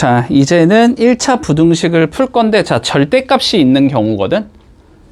자, 이제는 1차 부등식을 풀 건데, 자, 절대값이 있는 경우거든?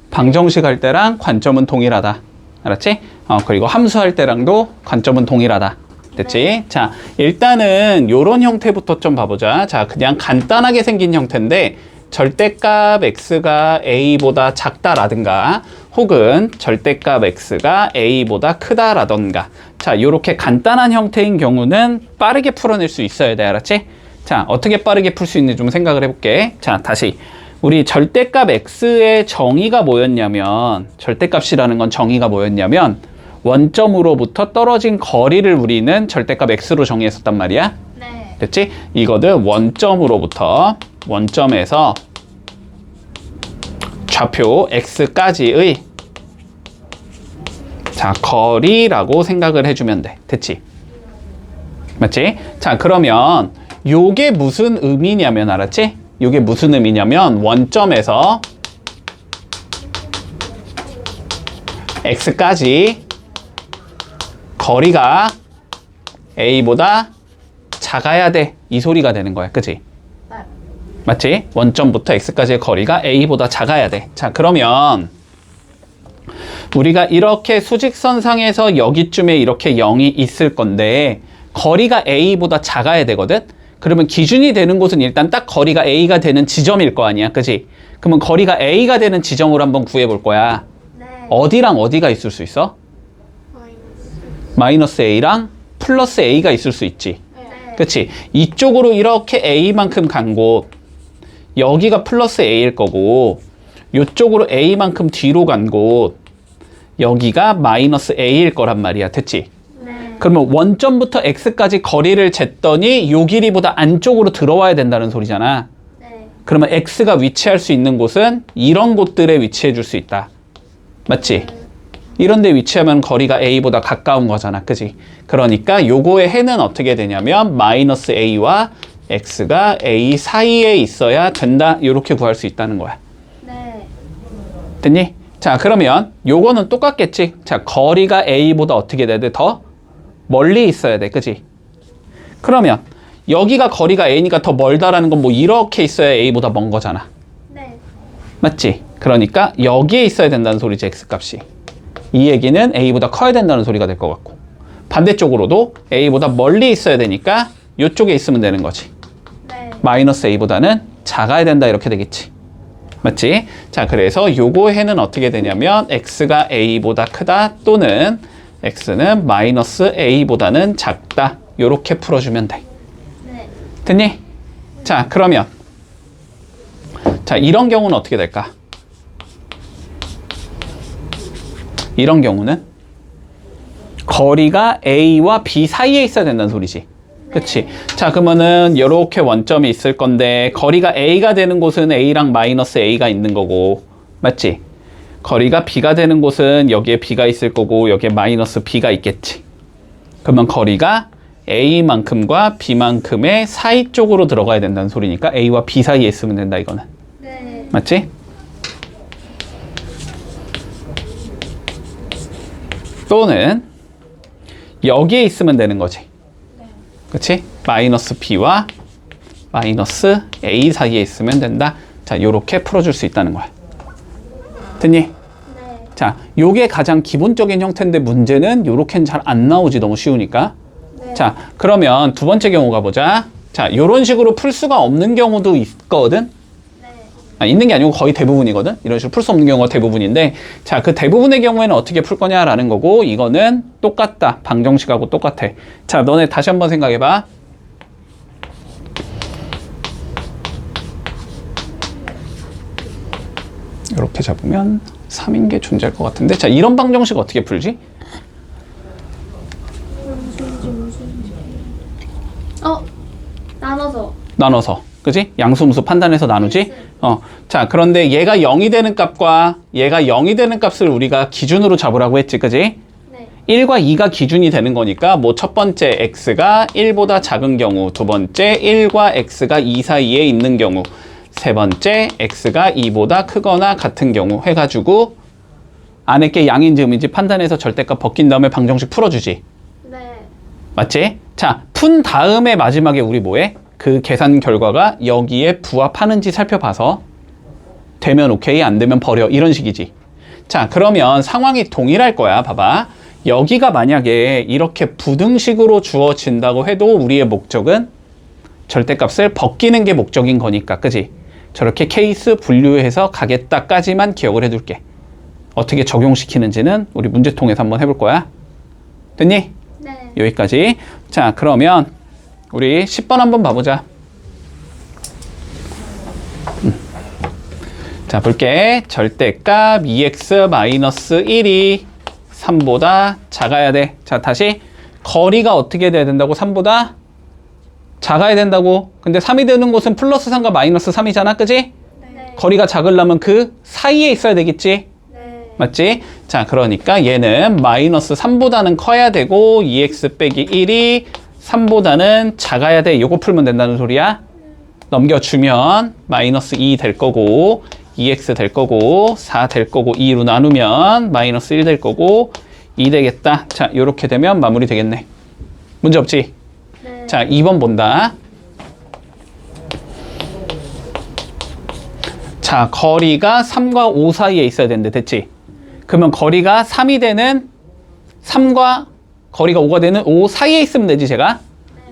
방정식 할 때랑 관점은 동일하다. 알았지? 어, 그리고 함수할 때랑도 관점은 동일하다. 됐지? 자, 일단은 요런 형태부터 좀 봐보자. 자, 그냥 간단하게 생긴 형태인데, 절대값 x가 a보다 작다라든가, 혹은 절대값 x가 a보다 크다라던가. 자, 요렇게 간단한 형태인 경우는 빠르게 풀어낼 수 있어야 돼. 알았지? 자, 어떻게 빠르게 풀 수 있는지 좀 생각을 해볼게. 자, 다시. 우리 절대값 x의 정의가 뭐였냐면, 절대값이라는 건 정의가 뭐였냐면, 원점으로부터 떨어진 거리를 우리는 절대값 x로 정의했었단 말이야. 네. 됐지? 이거는 원점으로부터, 원점에서 좌표 x까지의 자, 거리라고 생각을 해주면 돼. 됐지? 맞지? 자, 그러면 요게 무슨 의미냐면 알았지? 요게 무슨 의미냐면 원점에서 x까지 거리가 a보다 작아야 돼. 이 소리가 되는 거야. 그치? 네. 맞지? 원점부터 x까지의 거리가 a보다 작아야 돼. 자, 그러면 우리가 이렇게 수직선상에서 여기쯤에 이렇게 0이 있을 건데 거리가 a보다 작아야 되거든? 그러면 기준이 되는 곳은 일단 딱 거리가 a가 되는 지점일 거 아니야. 그지? 그러면 거리가 a가 되는 지점으로 한번 구해 볼 거야. 네. 어디랑 어디가 있을 수 있어? 마이너스. 마이너스 a랑 플러스 a가 있을 수 있지. 네. 그치? 이쪽으로 이렇게 a만큼 간 곳, 여기가 플러스 a일 거고, 이쪽으로 a만큼 뒤로 간 곳, 여기가 마이너스 a일 거란 말이야. 됐지? 네. 그러면 원점부터 x까지 거리를 쟀더니 요 길이보다 안쪽으로 들어와야 된다는 소리잖아. 네. 그러면 x가 위치할 수 있는 곳은 이런 곳들에 위치해 줄 수 있다. 맞지? 이런 데 위치하면 거리가 a보다 가까운 거잖아. 그지? 그러니까 요거의 해는 어떻게 되냐면 마이너스 a와 x가 a 사이에 있어야 된다. 이렇게 구할 수 있다는 거야. 네. 됐니? 자, 그러면 요거는 똑같겠지? 자, 거리가 a보다 어떻게 돼야 돼? 더 멀리 있어야 돼. 그지? 그러면 여기가 거리가 a니까 더 멀다라는 건 뭐 이렇게 있어야 a보다 먼 거잖아. 네. 맞지? 그러니까 여기에 있어야 된다는 소리지 x 값이. 이 얘기는 a보다 커야 된다는 소리가 될 것 같고 반대쪽으로도 a보다 멀리 있어야 되니까 이쪽에 있으면 되는 거지. 네. 마이너스 a보다는 작아야 된다 이렇게 되겠지. 맞지? 자, 그래서 요거 해는 어떻게 되냐면 x가 a보다 크다 또는 x는 마이너스 a보다는 작다. 요렇게 풀어주면 돼. 네. 됐니? 자, 그러면 자, 이런 경우는 어떻게 될까? 이런 경우는 거리가 A와 B 사이에 있어야 된다는 소리지. 그치? 자, 그러면은 이렇게 원점이 있을 건데 거리가 A가 되는 곳은 A랑 마이너스 A가 있는 거고 맞지? 거리가 B가 되는 곳은 여기에 B가 있을 거고 여기에 마이너스 B가 있겠지. 그러면 거리가 A만큼과 B만큼의 사이 쪽으로 들어가야 된다는 소리니까 A와 B 사이에 있으면 된다 이거는. 네. 맞지? 또는 여기에 있으면 되는 거지. 그치? 마이너스 B와 마이너스 A 사이에 있으면 된다. 자, 요렇게 풀어줄 수 있다는 거야. 됐니? 네. 자, 요게 가장 기본적인 형태인데 문제는 요렇게는 잘 안 나오지 너무 쉬우니까. 네. 자, 그러면 두 번째 경우 가 보자. 자, 요런 식으로 풀 수가 없는 경우도 있거든. 네. 아, 있는 게 아니고 거의 대부분이거든. 이런 식으로 풀 수 없는 경우가 대부분인데, 자, 그 대부분의 경우에는 어떻게 풀 거냐라는 거고, 이거는 똑같다. 방정식하고 똑같아. 자, 너네 다시 한번 생각해봐. 이렇게 잡으면 3인 게 존재할 것 같은데, 자, 이런 방정식 어떻게 풀지? 어. 나눠서. 나눠서. 그지? 양수음수 판단해서 나누지? 어. 자, 그런데 얘가 0이 되는 값과 얘가 0이 되는 값을 우리가 기준으로 잡으라고 했지. 그지? 네. 1과 2가 기준이 되는 거니까 뭐 첫 번째 x가 1보다 작은 경우, 두 번째 1과 x가 2 사이에 있는 경우, 세 번째 x가 2보다 크거나 같은 경우 해가지고 안에 게 양인지 음인지 판단해서 절대값 벗긴 다음에 방정식 풀어주지. 네. 맞지? 자, 푼 다음에 마지막에 우리 뭐해? 그 계산 결과가 여기에 부합하는지 살펴봐서 되면 오케이, 안 되면 버려. 이런 식이지. 자, 그러면 상황이 동일할 거야. 봐봐. 여기가 만약에 이렇게 부등식으로 주어진다고 해도 우리의 목적은 절대값을 벗기는 게 목적인 거니까. 그지? 저렇게 케이스 분류해서 가겠다까지만 기억을 해둘게. 어떻게 적용시키는지는 우리 문제통에서 한번 해볼 거야. 됐니? 네. 여기까지. 자, 그러면 우리 10번 한번 봐보자. 음. 자, 볼게. 절대값 2x-1이 3보다 작아야 돼. 자, 다시. 거리가 어떻게 돼야 된다고? 3보다 작아야 된다고. 근데 3이 되는 곳은 플러스 3과 마이너스 3이잖아. 그지? 네. 거리가 작으려면 그 사이에 있어야 되겠지? 네. 맞지? 자, 그러니까 얘는 마이너스 3보다는 커야 되고 2x 빼기 1이 3보다는 작아야 돼. 요거 풀면 된다는 소리야. 넘겨주면 마이너스 2 될 거고 2x 될 거고 4 될 거고 2로 나누면 마이너스 1 될 거고 2 되겠다. 자, 요렇게 되면 마무리 되겠네. 문제 없지? 네. 자, 2번 본다. 자, 거리가 3과 5 사이에 있어야 되는데, 됐지? 그러면 거리가 3이 되는 3과 거리가 5가 되는 5 사이에 있으면 되지, 제가?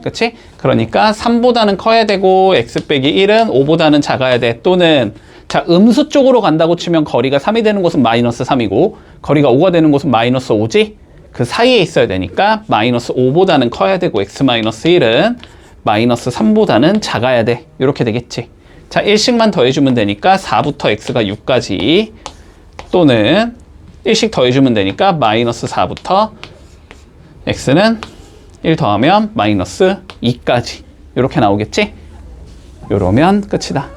그치? 그러니까 3보다는 커야 되고, x 빼기 1은 5보다는 작아야 돼. 또는, 자, 음수 쪽으로 간다고 치면 거리가 3이 되는 곳은 마이너스 3이고, 거리가 5가 되는 곳은 마이너스 5지? 그 사이에 있어야 되니까, 마이너스 5보다는 커야 되고, x 마이너스 1은 마이너스 3보다는 작아야 돼. 이렇게 되겠지. 자, 1씩만 더해주면 되니까 4부터 x가 6까지 또는 1씩 더해주면 되니까 마이너스 4부터 x는 1 더하면 마이너스 2까지 이렇게 나오겠지? 요러면 끝이다.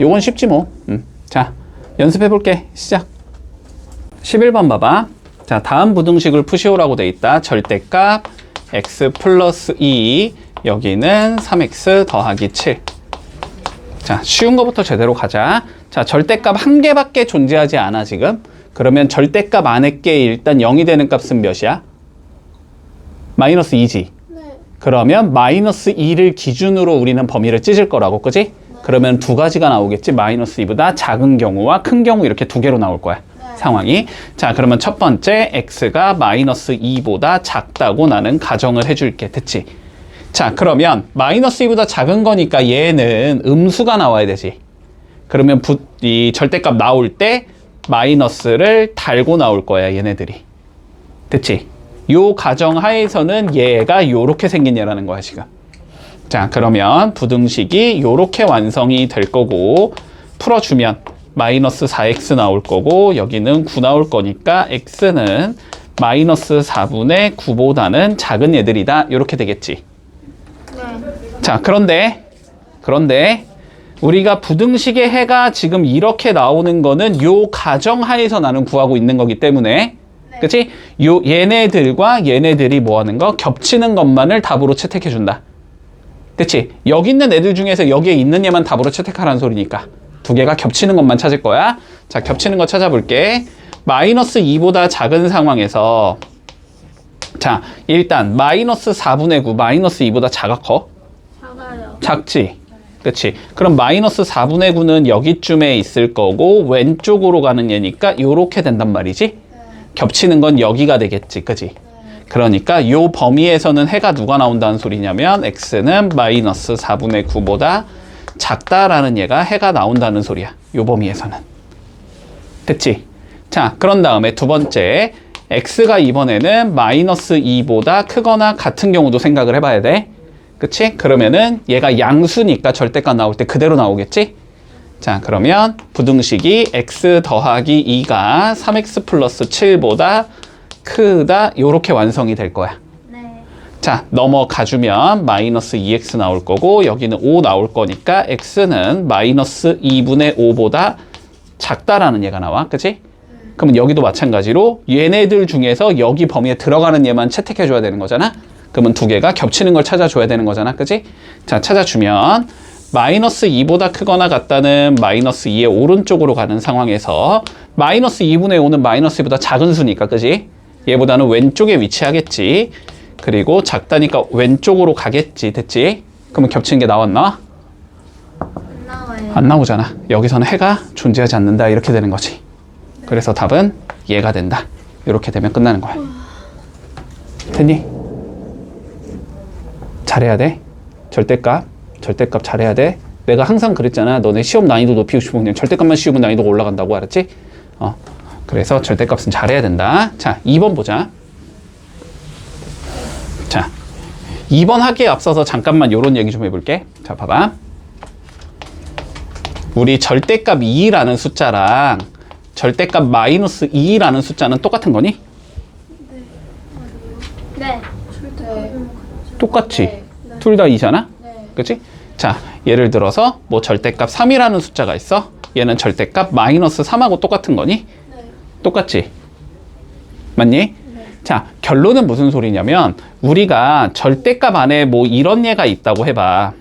요건 쉽지 뭐. 음. 자, 연습해 볼게. 시작. 11번 봐봐. 자, 다음 부등식을 푸시오라고 돼 있다. 절대값 x 플러스 2 여기는 3x 더하기 7 자, 쉬운 거부터 제대로 가자. 자, 절대값 한 개밖에 존재하지 않아, 지금. 그러면 절대값 안에 게 일단 0이 되는 값은 몇이야? 마이너스 2지. 네. 그러면 마이너스 2를 기준으로 우리는 범위를 찢을 거라고, 그지? 그러면 두 가지가 나오겠지. 마이너스 2보다 작은 경우와 큰 경우 이렇게 두 개로 나올 거야. 상황이. 자, 그러면 첫 번째, x가 마이너스 2보다 작다고 나는 가정을 해줄게. 됐지? 자, 그러면 마이너스 2보다 작은 거니까 얘는 음수가 나와야 되지. 그러면 부, 이 절대값 나올 때 마이너스를 달고 나올 거야, 얘네들이. 됐지? 요 가정 하에서는 얘가 요렇게 생긴 얘라는 거야, 지금. 자, 그러면 부등식이 요렇게 완성이 될 거고, 풀어주면 마이너스 4x 나올 거고, 여기는 9 나올 거니까, x는 마이너스 4분의 9보다는 작은 얘들이다. 요렇게 되겠지. 자, 그런데, 그런데, 우리가 부등식의 해가 지금 이렇게 나오는 거는 요 가정 하에서 나는 구하고 있는 거기 때문에, 그치? 요, 얘네들과 얘네들이 뭐 하는 거? 겹치는 것만을 답으로 채택해 준다. 그치? 여기 있는 애들 중에서 여기에 있는 얘만 답으로 채택하라는 소리니까. 두 개가 겹치는 것만 찾을 거야. 자, 겹치는 거 찾아볼게. 마이너스 2보다 작은 상황에서, 자, 일단, 마이너스 4분의 9, 마이너스 2보다 작아 커? 작아요. 작지? 그치? 그럼 마이너스 4분의 9는 여기쯤에 있을 거고, 왼쪽으로 가는 얘니까 요렇게 된단 말이지? 겹치는 건 여기가 되겠지, 그지? 그러니까 요 범위에서는 해가 누가 나온다는 소리냐면 x는 마이너스 4분의 9보다 작다라는 얘가 해가 나온다는 소리야. 요 범위에서는. 됐지? 자, 그런 다음에 두 번째 x가 이번에는 마이너스 2보다 크거나 같은 경우도 생각을 해봐야 돼. 그치? 그러면은 얘가 양수니까 절대값 나올 때 그대로 나오겠지? 자, 그러면 부등식이 x 더하기 2가 3x 플러스 7보다 크다. 요렇게 완성이 될 거야. 네. 자, 넘어가 주면 마이너스 2x 나올 거고 여기는 5 나올 거니까 x는 마이너스 2분의 5보다 작다라는 얘가 나와. 그치? 그러면 여기도 마찬가지로 얘네들 중에서 여기 범위에 들어가는 얘만 채택해 줘야 되는 거잖아. 그러면 두 개가 겹치는 걸 찾아줘야 되는 거잖아. 그치? 자, 찾아주면 마이너스 2보다 크거나 같다는 마이너스 2의 오른쪽으로 가는 상황에서 마이너스 2분의 5는 마이너스 2보다 작은 수니까, 그지? 얘보다는 왼쪽에 위치하겠지. 그리고 작다니까 왼쪽으로 가겠지. 됐지? 그러면 겹치는 게 나왔 나와? 안 나와요. 안 나오잖아. 여기서는 해가 존재하지 않는다. 이렇게 되는 거지. 그래서 답은 얘가 된다. 이렇게 되면 끝나는 거야. 됐니? 잘해야 돼. 절대값. 절대값 잘해야 돼. 내가 항상 그랬잖아. 너네 시험 난이도 높이고 싶으면 그냥 절대값만 씌우면 난이도가 올라간다고 알았지? 어. 그래서 절대값은 잘해야 된다. 자, 2번 보자. 자, 2번 하기에 앞서서 잠깐만 요런 얘기 좀 해볼게. 자, 봐봐. 우리 절대값 2라는 숫자랑 절대값 마이너스 2라는 숫자는 똑같은 거니? 네. 똑같지? 네. 둘다 2잖아? 네. 그치? 자, 예를 들어서 뭐 절대값 3이라는 숫자가 있어. 얘는 절대값 마이너스 3하고 똑같은 거니? 네. 똑같지? 맞니? 자, 결론은 무슨 소리냐면 우리가 절대값 안에 뭐 이런 얘가 있다고 해봐.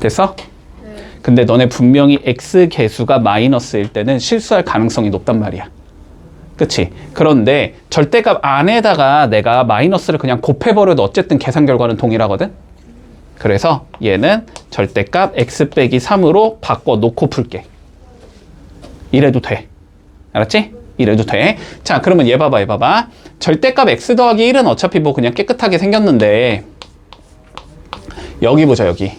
됐어? 네. 근데 너네 분명히 x 개수가 마이너스일 때는 실수할 가능성이 높단 말이야. 그치? 그런데 절대값 안에다가 내가 마이너스를 그냥 곱해버려도 어쨌든 계산 결과는 동일하거든? 그래서 얘는 절대값 x 빼기 3으로 바꿔 놓고 풀게. 이래도 돼. 알았지? 이래도 돼. 자, 그러면 얘 봐봐, 얘 봐봐. 절대값 x 더하기 1은 어차피 뭐 그냥 깨끗하게 생겼는데, 여기 보자, 여기.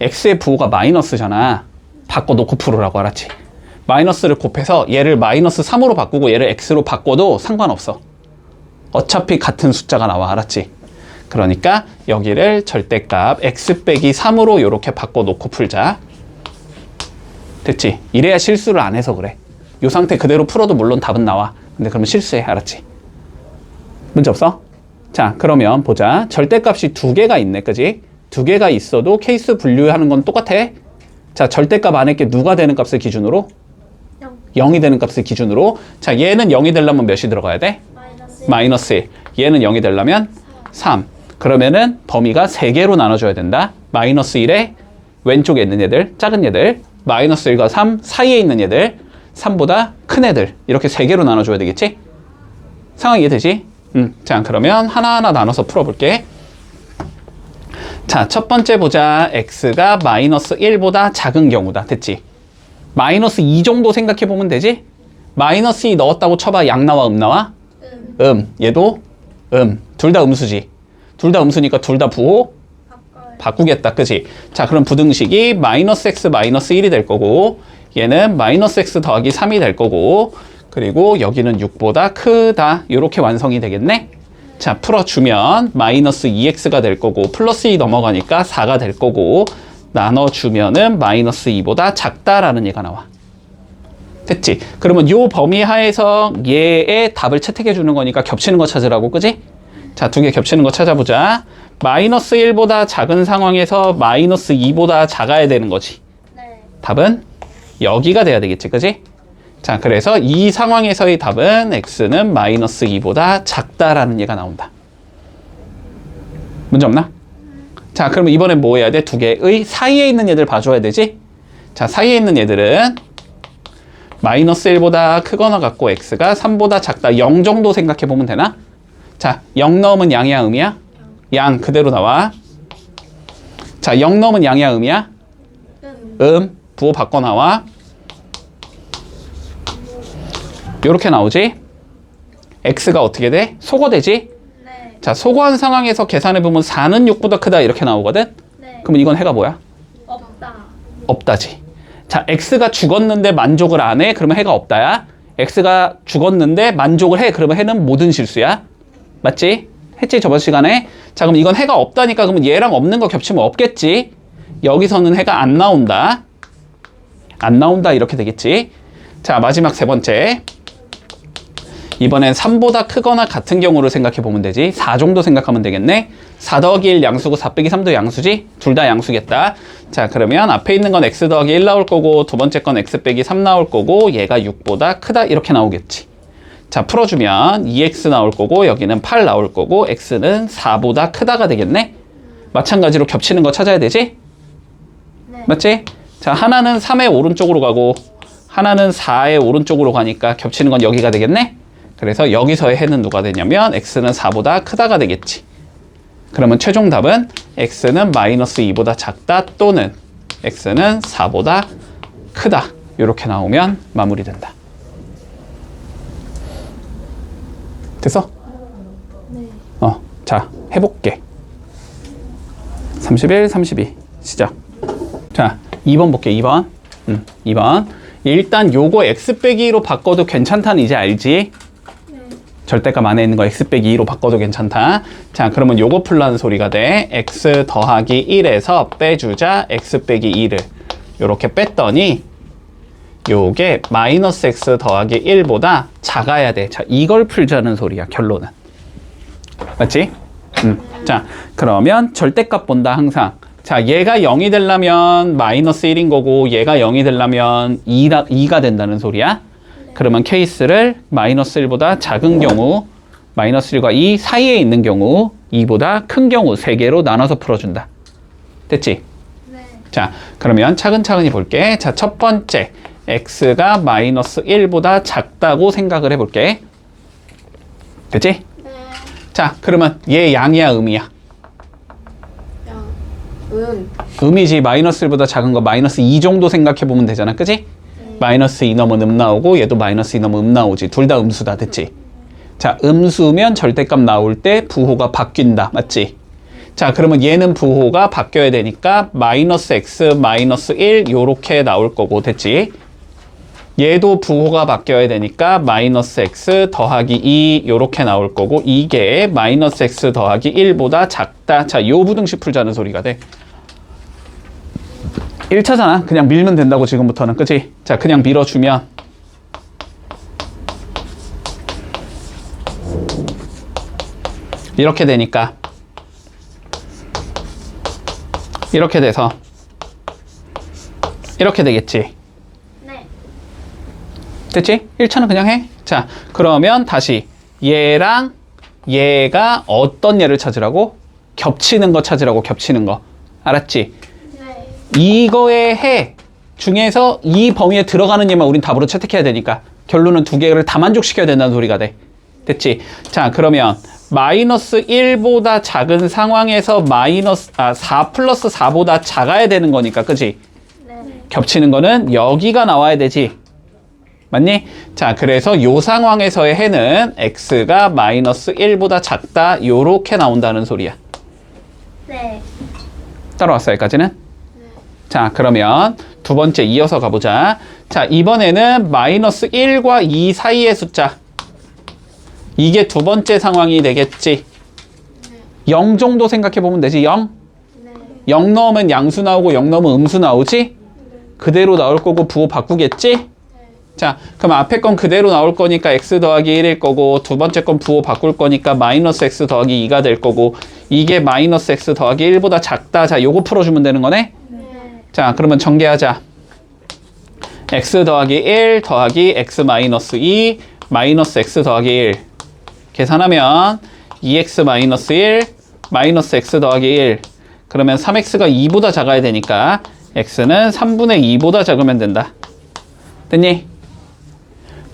x의 부호가 마이너스잖아. 바꿔놓고 풀으라고 알았지? 마이너스를 곱해서 얘를 마이너스 3으로 바꾸고 얘를 x로 바꿔도 상관없어. 어차피 같은 숫자가 나와. 알았지? 그러니까 여기를 절대값 x 빼기 3으로 이렇게 바꿔놓고 풀자. 됐지? 이래야 실수를 안 해서 그래. 이 상태 그대로 풀어도 물론 답은 나와. 근데 그러면 실수해. 알았지? 문제 없어? 자, 그러면 보자. 절대값이 두 개가 있네. 그지? 두 개가 있어도 케이스 분류하는 건 똑같아. 자, 절대값 안에 게 누가 되는 값을 기준으로? 영. 0이 되는 값을 기준으로. 자, 얘는 0이 되려면 몇이 들어가야 돼? 마이너스. 마이너스 1. 얘는 0이 되려면 3. 그러면은 범위가 3개로 나눠줘야 된다. 마이너스 1에 왼쪽에 있는 얘들, 작은 얘들, 마이너스 1과 3 사이에 있는 얘들, 3보다 큰 애들. 이렇게 3개로 나눠줘야 되겠지? 상황 이해되지? 음, 자, 그러면 하나하나 나눠서 풀어볼게. 자, 첫 번째 보자. x가 마이너스 1보다 작은 경우다. 됐지? 마이너스 2 정도 생각해 보면 되지? 마이너스 2 넣었다고 쳐봐. 양 나와, 음 나와? 음. 음, 얘도 음. 둘 다 음수지. 둘 다 음수니까 둘 다 부호. 바꾸겠다. 그지? 자, 그럼 부등식이 마이너스 x 마이너스 1이 될 거고 얘는 마이너스 x 더하기 3이 될 거고 그리고 여기는 6보다 크다. 이렇게 완성이 되겠네? 자, 풀어주면 마이너스 2x가 될 거고 플러스 2 넘어가니까 4가 될 거고 나눠주면은 마이너스 2보다 작다라는 얘가 나와. 됐지? 그러면 요 범위 하에서 얘의 답을 채택해 주는 거니까 겹치는 거 찾으라고, 그지? 자, 두 개 겹치는 거 찾아보자. 마이너스 1보다 작은 상황에서 마이너스 2보다 작아야 되는 거지. 네. 답은 여기가 돼야 되겠지, 그지? 자, 그래서 이 상황에서의 답은 x는 마이너스 2보다 작다라는 얘가 나온다. 문제 없나? 자, 그러면 이번엔 뭐 해야 돼? 두 개의 사이에 있는 얘들 봐줘야 되지? 자, 사이에 있는 얘들은 마이너스 1보다 크거나 같고 x가 3보다 작다. 0 정도 생각해 보면 되나? 자, 0 넣으면 양이야, 음이야? 양 그대로 나와. 자, 0 넣으면 양이야, 음이야? 음. 음, 부호 바꿔 나와. 요렇게 나오지? x가 어떻게 돼? 소거되지? 네. 자, 소거한 상황에서 계산해 보면 4는 6보다 크다 이렇게 나오거든? 네. 그러면 이건 해가 뭐야? 없다. 없다지. 자, x가 죽었는데 만족을 안 해? 그러면 해가 없다야. x가 죽었는데 만족을 해? 그러면 해는 모든 실수야. 맞지? 했지 저번 시간에? 자, 그럼 이건 해가 없다니까 그러면 얘랑 없는 거 겹치면 없겠지? 여기서는 해가 안 나온다. 안 나온다 이렇게 되겠지? 자, 마지막 세 번째. 이번엔 3보다 크거나 같은 경우를 생각해 보면 되지. 4 정도 생각하면 되겠네. 4 더하기 1 양수고 4 빼기 3도 양수지? 둘 다 양수겠다. 자, 그러면 앞에 있는 건 x 더하기 1 나올 거고 두 번째 건 x 빼기 3 나올 거고 얘가 6보다 크다 이렇게 나오겠지. 자, 풀어주면 2x 나올 거고 여기는 8 나올 거고 x는 4보다 크다가 되겠네. 마찬가지로 겹치는 거 찾아야 되지? 네. 맞지? 자, 하나는 3의 오른쪽으로 가고 하나는 4의 오른쪽으로 가니까 겹치는 건 여기가 되겠네? 그래서 여기서의 해는 누가 되냐면 x는 4보다 크다가 되겠지. 그러면 최종 답은 x는 마이너스 2보다 작다 또는 x는 4보다 크다. 이렇게 나오면 마무리된다. 됐어? 네. 어, 자, 해볼게. 31, 32. 시작. 자, 2번 볼게, 2번. 음, 2번. 일단 요거 x 빼기 2로 바꿔도 괜찮다는 이제 알지? 네. 절대값 안에 있는 거 x 빼기 2로 바꿔도 괜찮다. 자, 그러면 요거 풀라는 소리가 돼. x 더하기 1에서 빼주자 x 빼기 2를. 요렇게 뺐더니 요게 마이너스 x 더하기 1보다 작아야 돼. 자, 이걸 풀자는 소리야, 결론은. 맞지? 음. 자, 그러면 절대값 본다, 항상. 자, 얘가 0이 되려면 마이너스 1인 거고, 얘가 0이 되려면 2가, 2가 된다는 소리야. 그러면 케이스를 마이너스 1보다 작은 경우, 마이너스 1과 2 사이에 있는 경우, 2보다 큰 경우 3개로 나눠서 풀어준다. 됐지? 네. 자, 그러면 차근차근히 볼게. 자, 첫 번째. x가 마이너스 1보다 작다고 생각을 해볼게. 됐지? 네. 자, 그러면 얘 양이야, 음이야? 양. 음. 음이지. 마이너스 1보다 작은 거 마이너스 2 정도 생각해 보면 되잖아. 그지? 마이너스 2 넣으면 음 나오고 얘도 마이너스 2 넣으면 음 나오지. 둘 다 음수다. 됐지? 자, 음수면 절대값 나올 때 부호가 바뀐다. 맞지? 자, 그러면 얘는 부호가 바뀌어야 되니까 마이너스 x 마이너스 1 요렇게 나올 거고 됐지? 얘도 부호가 바뀌어야 되니까 마이너스 x 더하기 2 요렇게 나올 거고 이게 마이너스 x 더하기 1보다 작다. 자, 요 부등식 풀자는 소리가 돼. 1차잖아. 그냥 밀면 된다고 지금부터는. 그치? 자, 그냥 밀어주면 이렇게 되니까 이렇게 돼서 이렇게 되겠지. 네. 됐지? 1차는 그냥 해. 자, 그러면 다시 얘랑 얘가 어떤 얘를 찾으라고? 겹치는 거 찾으라고 겹치는 거. 알았지? 네. 이거의 해 중에서 이 범위에 들어가는 얘만 우린 답으로 채택해야 되니까 결론은 두 개를 다 만족시켜야 된다는 소리가 돼. 됐지? 자, 그러면 마이너스 1보다 작은 상황에서 마이너스 아, 4 플러스 4보다 작아야 되는 거니까. 그지? 네. 겹치는 거는 여기가 나와야 되지. 맞니? 자, 그래서 요 상황에서의 해는 x가 마이너스 1보다 작다. 요렇게 나온다는 소리야. 네. 따라왔어, 여기까지는? 자, 그러면 두 번째 이어서 가보자. 자, 이번에는 마이너스 1과 2 사이의 숫자. 이게 두 번째 상황이 되겠지. 0 정도 생각해 보면 되지. 0? 네. 0 넣으면 양수 나오고 0 넣으면 음수 나오지? 그대로 나올 거고 부호 바꾸겠지? 자, 그럼 앞에 건 그대로 나올 거니까 x 더하기 1일 거고 두 번째 건 부호 바꿀 거니까 마이너스 x 더하기 2가 될 거고 이게 마이너스 x 더하기 1보다 작다. 자, 요거 풀어주면 되는 거네? 네. 자, 그러면 전개하자. x 더하기 1 더하기 x 마이너스 2 마이너스 x 더하기 1 계산하면 2x 마이너스 1 마이너스 x 더하기 1 그러면 3x가 2보다 작아야 되니까 x는 3분의 2보다 작으면 된다. 됐니?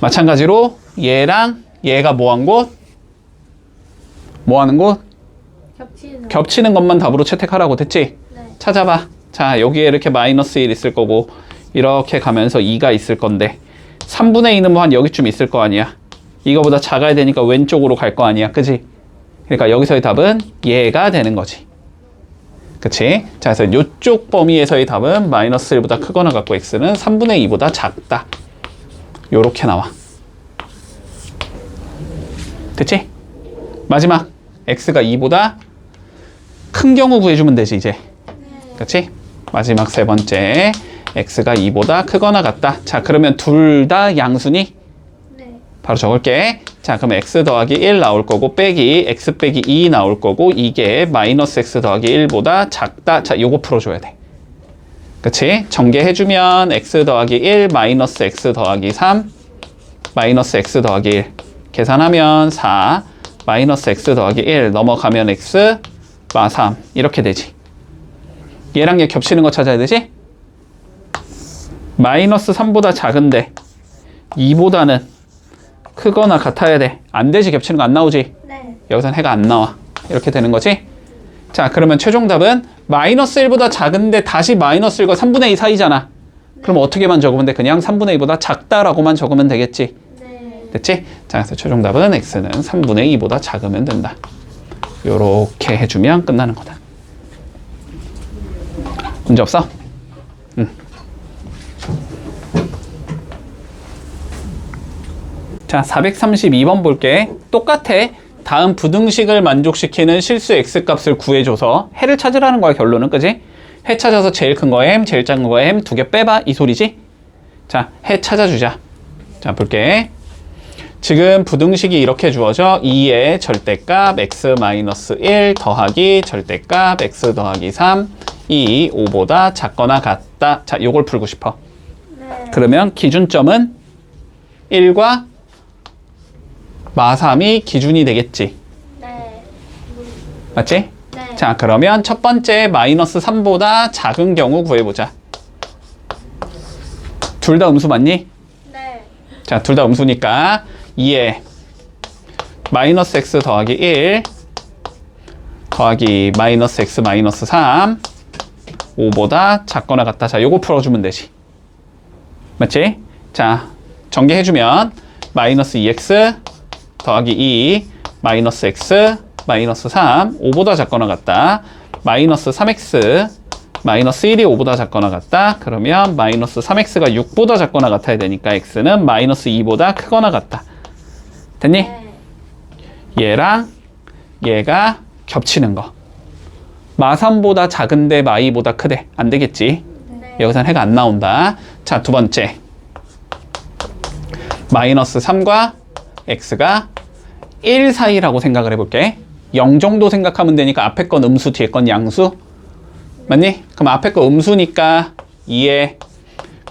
마찬가지로 얘랑 얘가 뭐 한 곳? 뭐 하는 곳? 겹치는. 겹치는 것만 답으로 채택하라고 됐지? 네. 찾아봐. 자, 여기에 이렇게 마이너스 1 있을 거고, 이렇게 가면서 2가 있을 건데, 3분의 2는 뭐 한 여기쯤 있을 거 아니야. 이거보다 작아야 되니까 왼쪽으로 갈 거 아니야. 그지? 그러니까 여기서의 답은 얘가 되는 거지. 그치? 자, 그래서 이쪽 범위에서의 답은 마이너스 1보다 크거나 같고, x는 3분의 2보다 작다. 요렇게 나와. 됐지? 마지막, x가 2보다 큰 경우 구해주면 되지, 이제. 그치? 마지막 세 번째 x가 2보다 크거나 같다. 자 그러면 둘 다 양수니? 네. 바로 적을게. 자 그럼 x 더하기 1 나올 거고 빼기 x 빼기 2 나올 거고 이게 마이너스 x 더하기 1보다 작다. 자 요거 풀어줘야 돼. 그치? 전개해주면 x 더하기 1 마이너스 x 더하기 3 마이너스 x 더하기 1 계산하면 4 마이너스 x 더하기 1 넘어가면 x 마 3 이렇게 되지. 얘랑 얘 겹치는 거 찾아야 되지? 마이너스 3보다 작은데 2보다는 크거나 같아야 돼. 안 되지 겹치는 거 안 나오지? 네. 여기선 해가 안 나와. 이렇게 되는 거지? 자, 그러면 최종 답은 마이너스 1보다 작은데 다시 마이너스 1과 3분의 2 사이잖아. 그럼 어떻게만 적으면 돼? 그냥 3분의 2보다 작다라고만 적으면 되겠지. 네. 됐지? 자, 그래서 최종 답은 x는 3분의 2보다 작으면 된다. 요렇게 해주면 끝나는 거다. 문제 없어? 응. 자, 432번 볼게. 똑같아. 다음 부등식을 만족시키는 실수 x값을 구해줘서 해를 찾으라는 거야, 결론은. 그지? 해 찾아서 제일 큰 거 m, 제일 작은 거 m 두 개 빼봐. 이 소리지? 자, 해 찾아주자. 자, 볼게. 지금 부등식이 이렇게 주어져 2의 절대값 x-1 더하기 절대값 x 더하기 3이 5보다 작거나 같다. 자, 요걸 풀고 싶어. 네. 그러면 기준점은 1과 마3이 기준이 되겠지. 네. 맞지? 네. 자, 그러면 첫 번째 마이너스 3보다 작은 경우 구해보자. 둘 다 음수 맞니? 네. 자, 둘 다 음수니까 2에 마이너스 x 더하기 1 더하기 마이너스 x 마이너스 3 5보다 작거나 같다. 자, 요거 풀어주면 되지. 맞지? 자, 전개해주면 마이너스 2x 더하기 2 마이너스 x 마이너스 3 5보다 작거나 같다. 마이너스 3x 마이너스 1이 5보다 작거나 같다. 그러면 마이너스 3x가 6보다 작거나 같아야 되니까 x는 마이너스 2보다 크거나 같다. 됐니? 네. 얘랑 얘가 겹치는 거. 마3보다 작은데 마2보다 크대. 안 되겠지. 네. 여기서는 해가 안 나온다. 자, 두 번째. 마이너스 3과 x가 1 사이라고 생각을 해볼게. 0 정도 생각하면 되니까 앞에 건 음수, 뒤에 건 양수. 맞니? 그럼 앞에 거 음수니까 2에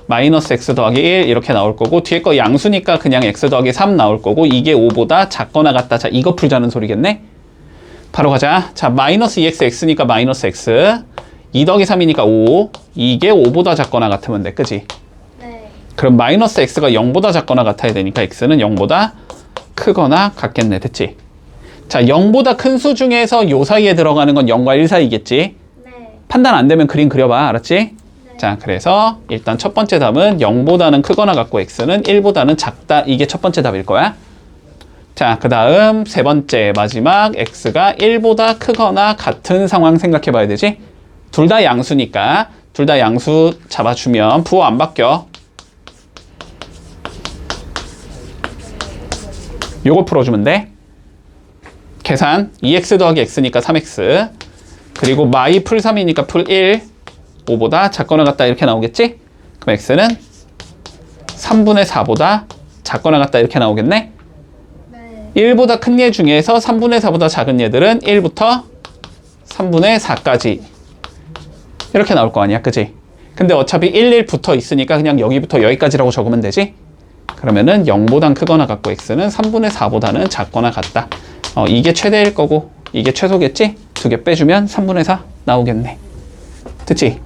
마이너스 x 더하기 1 이렇게 나올 거고 뒤에 거 양수니까 그냥 x 더하기 3 나올 거고 이게 5보다 작거나 같다. 자, 이거 풀자는 소리겠네? 바로 가자. 자, 마이너스 2x, x니까 마이너스 x. 2 더하기 3이니까 5. 이게 5보다 작거나 같으면 돼. 그지? 네. 그럼 마이너스 x가 0보다 작거나 같아야 되니까 x는 0보다 크거나 같겠네. 됐지? 자, 0보다 큰 수 중에서 요 사이에 들어가는 건 0과 1 사이겠지? 네. 판단 안 되면 그림 그려봐. 알았지? 자, 그래서 일단 첫 번째 답은 0보다는 크거나 같고 x는 1보다는 작다. 이게 첫 번째 답일 거야. 자, 그 다음 세 번째 마지막 x가 1보다 크거나 같은 상황 생각해 봐야 되지? 둘 다 양수니까 둘 다 양수 잡아주면 부호 안 바뀌어. 요거 풀어주면 돼. 계산 2x 더하기 x니까 3x 그리고 마이 풀 3이니까 풀 1 5보다 작거나 같다 이렇게 나오겠지? 그럼 x는 3분의 4보다 작거나 같다 이렇게 나오겠네? 네. 1보다 큰얘 중에서 3분의 4보다 작은 얘들은 1부터 3분의 4까지 이렇게 나올 거 아니야, 그지? 근데 어차피 1, 1 붙어 있으니까 그냥 여기부터 여기까지라고 적으면 되지? 그러면은 0보단 크거나 같고 x는 3분의 4보다는 작거나 같다. 어, 이게 최대일 거고 이게 최소겠지? 두 개 빼주면 3분의 4 나오겠네. 됐지?